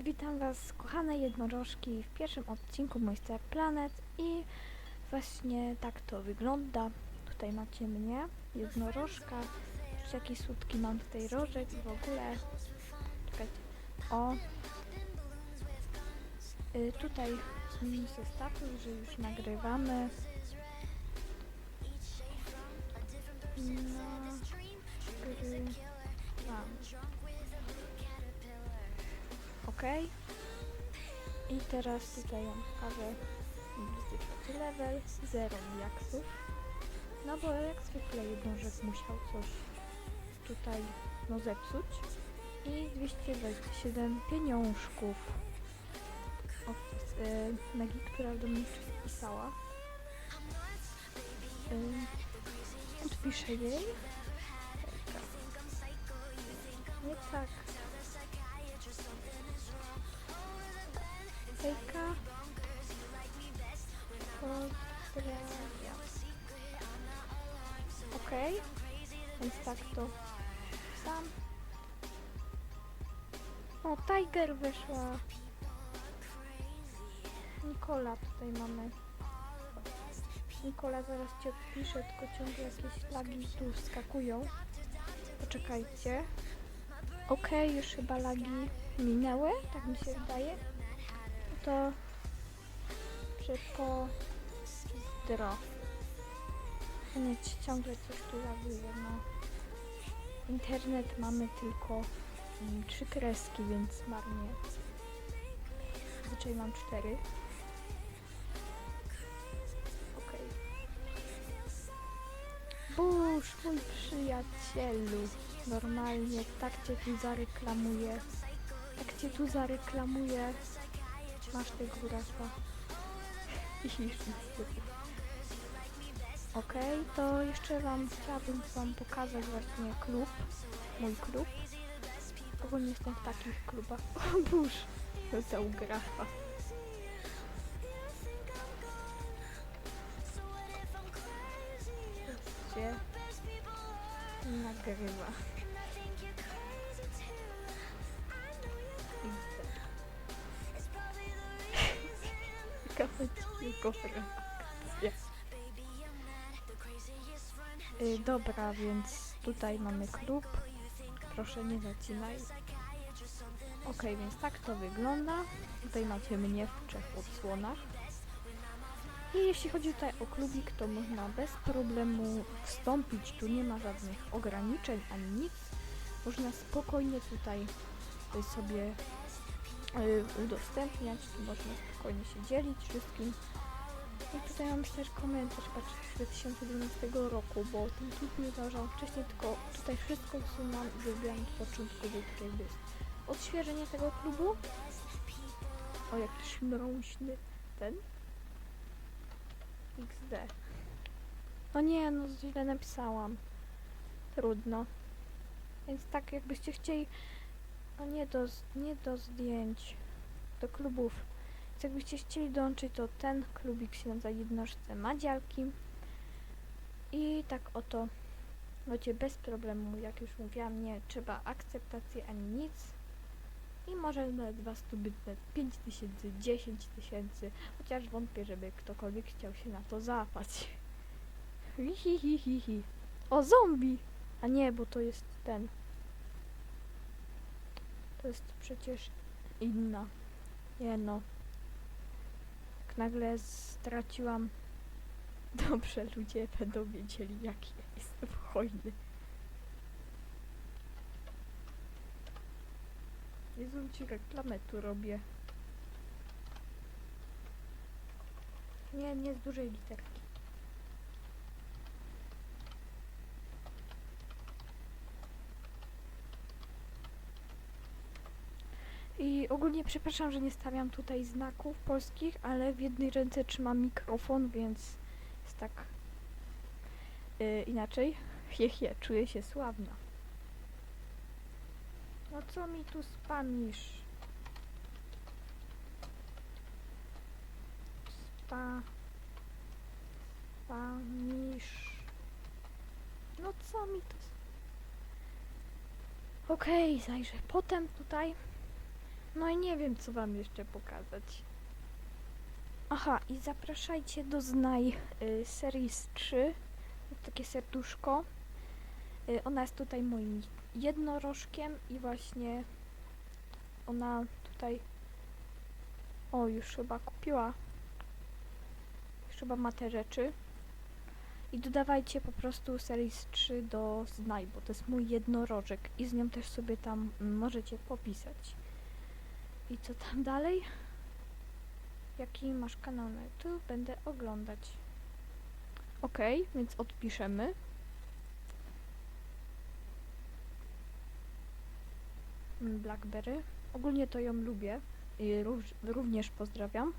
witam was kochane jednorożki w pierwszym odcinku Moisture Planet i właśnie tak to wygląda. Tutaj macie mnie, jednorożka, jakie słodki mam tutaj rożek i w ogóle. Czekajcie, o. Y, tutaj mm, ze status, że już nagrywamy. Nagrywam. Ok. I teraz tutaj pokażę 24 level, 0 jaksów. No bo jak zwykle jednożek musiał coś tutaj no zepsuć. I 227 pieniążków. Od e, Nagi, która do mnie pisała. E, odpiszę jej. Nie tak. Hejka. Pozdrawiam. Okej. Więc tak to sam. O, Tiger wyszła. Nikola tutaj mamy. Nikola zaraz ci odpiszę, tylko ciągle jakieś lagi tu wskakują. Poczekajcie. Okej, już chyba lagi minęły, tak mi się wydaje. To przypo dro. Nie, ciągle coś tu laguje, no. Internet mamy tylko mm, trzy kreski, więc marnie. Zazwyczaj mam cztery. Okej. Busz, mój przyjacielu. Normalnie tak cię tu zareklamuję. Tak cię tu zareklamuję. Masz tego grasza. Okej, to jeszcze wam chciałabym wam pokazać właśnie klub. Mój klub. Ogólnie jestem w takich klubach. O burz! Dostał grafa. Gdzie nagrywa. Reakcja. Y, dobra, więc tutaj mamy klub. Proszę nie zacinaj. Ok, więc tak to wygląda. Tutaj macie mnie w trzech odsłonach. I jeśli chodzi tutaj o klubik, to można bez problemu wstąpić. Tu nie ma żadnych ograniczeń ani nic. Można spokojnie tutaj y, sobie y, udostępniać. Tu można spokojnie się dzielić wszystkim. I tutaj mam też komentarz, z 2012 roku, bo ten klub nie zauważam wcześniej, tylko tutaj wszystko usunęłam i zrobiłam od początku, tak jakby jest odświeżenie tego klubu. O, jak śmrąśny ten. XD. No nie, no źle napisałam. Trudno. Więc tak, jakbyście chcieli... No nie do, nie do zdjęć. Do klubów. Jakbyście chcieli dołączyć, to ten klubik się nazywa Jednożce Madzialki. I tak oto macie bez problemu, jak już mówiłam, nie trzeba akceptacji ani nic. I może nawet was tu być nawet 5 tysięcy, 10 tysięcy, chociaż wątpię, żeby ktokolwiek chciał się na to załapać. Hihihihi. O, zombie! A nie, bo to jest ten. To jest przecież inna. Nie no. Tak nagle straciłam. Dobrze, ludzie będą wiedzieli, jaki ja jestem hojny. Jezu, ci reklamę tu robię. Nie, nie z dużej literki. I ogólnie przepraszam, że nie stawiam tutaj znaków polskich, ale w jednej ręce trzymam mikrofon, więc jest tak yy, inaczej. Hie, czuję się sławna. No co mi tu spamisz? Spa... Spamisz... No co mi to... Okej, zajrzę. Potem tutaj No i nie wiem, co wam jeszcze pokazać. Aha, i zapraszajcie do Znaj y, Series 3. Takie serduszko. Y, ona jest tutaj moim jednorożkiem i właśnie ona tutaj o, już chyba kupiła. Już chyba ma te rzeczy. I dodawajcie po prostu Series 3 do Znaj, bo to jest mój jednorożek i z nią też sobie tam mm, możecie popisać. I co tam dalej? Jaki masz kanał na YouTube? Będę oglądać. Ok, więc odpiszemy. Blackberry. Ogólnie to ją lubię i rów- również pozdrawiam.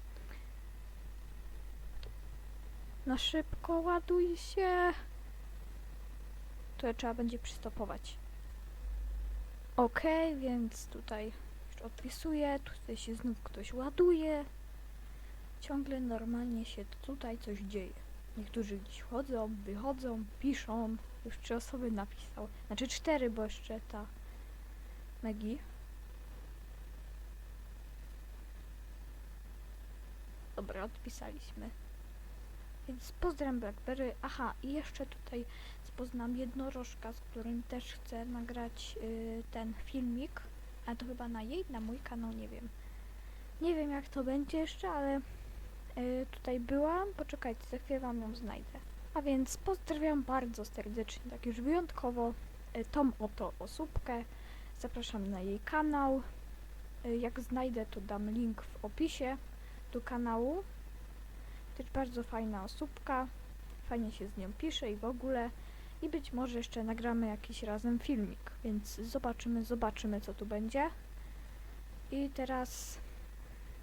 Na szybko ładuj się. To trzeba będzie przystopować. Ok, więc tutaj już odpisuję, tutaj się znów ktoś ładuje. Ciągle normalnie się tutaj coś dzieje. Niektórzy gdzieś chodzą, wychodzą, piszą. Już trzy osoby napisał. Znaczy cztery, bo jeszcze ta Megi. Dobra, odpisaliśmy. Więc pozdrawiam Blackberry. Aha, i jeszcze tutaj poznam jednorożka, z którym też chcę nagrać y, ten filmik. Ale to chyba na jej, na mój kanał, nie wiem. Nie wiem jak to będzie jeszcze, ale y, tutaj byłam. Poczekajcie, za chwilę wam ją znajdę. A więc pozdrawiam bardzo serdecznie, tak już wyjątkowo, y, tą oto osóbkę. Zapraszam na jej kanał. Y, jak znajdę, to dam link w opisie do kanału. Też bardzo fajna osóbka. Fajnie się z nią pisze i w ogóle. I być może jeszcze nagramy jakiś razem filmik, więc zobaczymy, zobaczymy co tu będzie. I teraz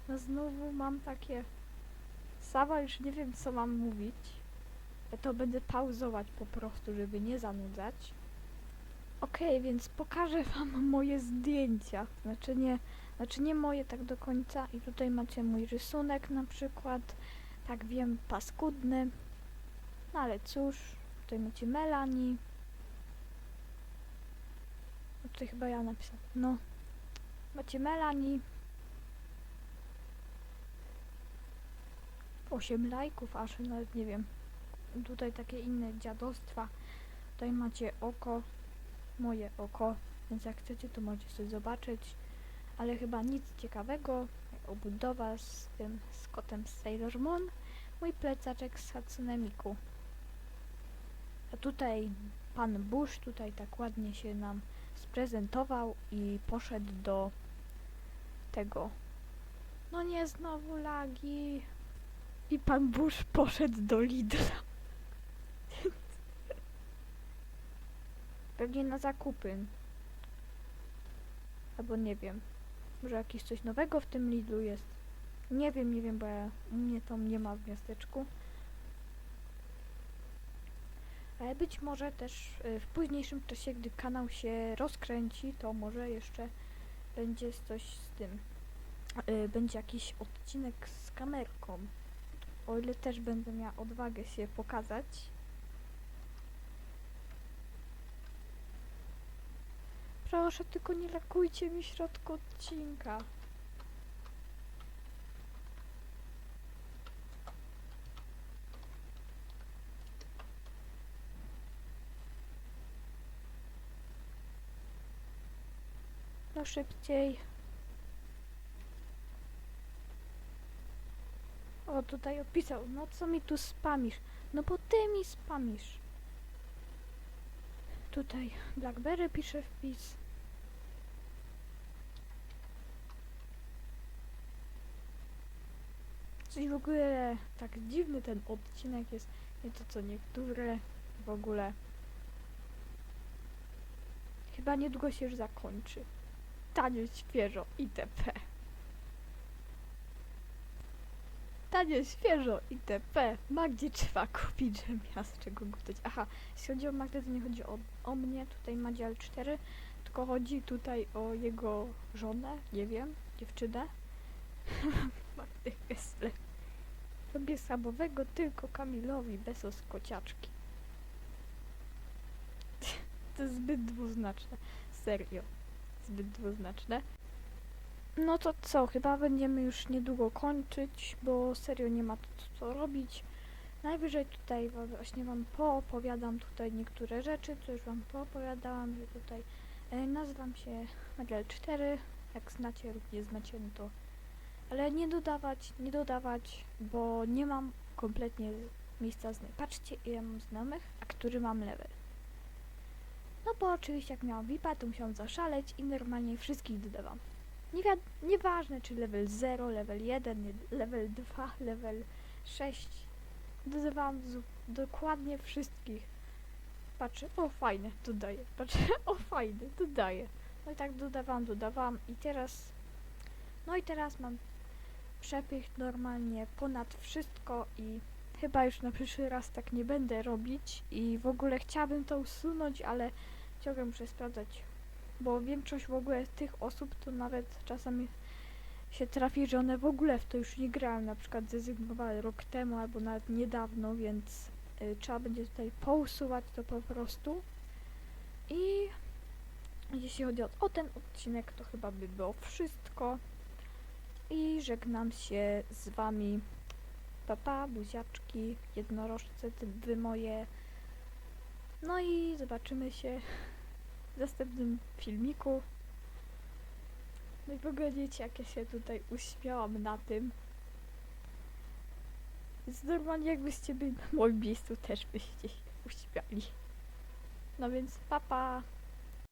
no znowu mam takie sama już nie wiem co mam mówić. To będę pauzować po prostu, żeby nie zanudzać. Okej, więc pokażę wam moje zdjęcia. Znaczy nie, znaczy nie moje tak do końca. I tutaj macie mój rysunek na przykład. Tak wiem, paskudny. No ale cóż, tutaj macie Melanie. No tutaj chyba ja napisałam. No. Macie Melanie. 8 lajków, aż nawet nie wiem. Tutaj takie inne dziadostwa. Tutaj macie oko. Moje oko. Więc jak chcecie, to możecie sobie zobaczyć. Ale chyba nic ciekawego. Obudowa z tym, z kotem z Sailor Moon. Mój plecaczek z Hatsune Miku. A tutaj pan Bush tutaj tak ładnie się nam sprezentował i poszedł do tego. No nie znowu lagi. I pan Bush poszedł do Lidla. Pewnie na zakupy. Albo nie wiem. Może jakieś coś nowego w tym Lidlu jest. Nie wiem, nie wiem, bo ja, mnie tam nie ma w miasteczku. Ale być może też y, w późniejszym czasie, gdy kanał się rozkręci, to może jeszcze będzie coś z tym. Y, Będzie jakiś odcinek z kamerką. O ile też będę miała odwagę się pokazać. Proszę, tylko nie lakujcie mi środku odcinka. No szybciej. O, tutaj opisał. No co mi tu spamisz? No bo ty mi spamisz. Tutaj Blackberry pisze wpis. Coś w ogóle tak dziwny ten odcinek jest. Nie to co niektóre w ogóle. Chyba niedługo się już zakończy. Tanio, świeżo itp. Tanio, świeżo itp. Magdzie trzeba kupić, z czego gutać. Aha, jeśli chodzi o Magdę, to nie chodzi o, o mnie, tutaj Madzial 4, tylko chodzi tutaj o jego żonę, nie wiem, dziewczynę. Magdy Gessler. Robię sabowego tylko Kamilowi, bez oskociaczki. To zbyt dwuznaczne. Serio. Zbyt dwuznaczne. No to co, chyba będziemy już niedługo kończyć, bo serio nie ma tu co robić. Najwyżej tutaj właśnie wam poopowiadam tutaj niektóre rzeczy, co już wam poopowiadałam, że tutaj e, nazywam się Madel 4, jak znacie lub nie znacie, no to ale nie dodawać, nie dodawać, bo nie mam kompletnie miejsca znajomych. Patrzcie ile mam znajomych, a który mam level. No bo oczywiście jak miałam VIPa, to musiałam zaszaleć i normalnie wszystkich dodawam. Nie nieważne czy level 0, level 1, nie- level 2, level 6. Dodawałam dokładnie wszystkich. Patrzę, o fajne, dodaję. Patrzę, o fajne, dodaję. No i tak dodawałam, dodawałam i teraz... No i teraz mam przepych normalnie ponad wszystko i chyba już na przyszły raz tak nie będę robić i w ogóle chciałabym to usunąć, ale ciągle muszę sprawdzać, bo większość w ogóle tych osób to nawet czasami się trafi, że one w ogóle w to już nie grają, na przykład zrezygnowały rok temu albo nawet niedawno, więc y, trzeba będzie tutaj pousuwać to po prostu. I jeśli chodzi o, o ten odcinek, to chyba by było wszystko. I żegnam się z wami papa, buziaczki, jednorożce, wy moje no i zobaczymy się w następnym filmiku. No i wiecie, jak ja się tutaj uśmiałam na tym. Więc normalnie jakbyście byli na moim miejscu, też byście się uśmiali. No więc papa. Pa.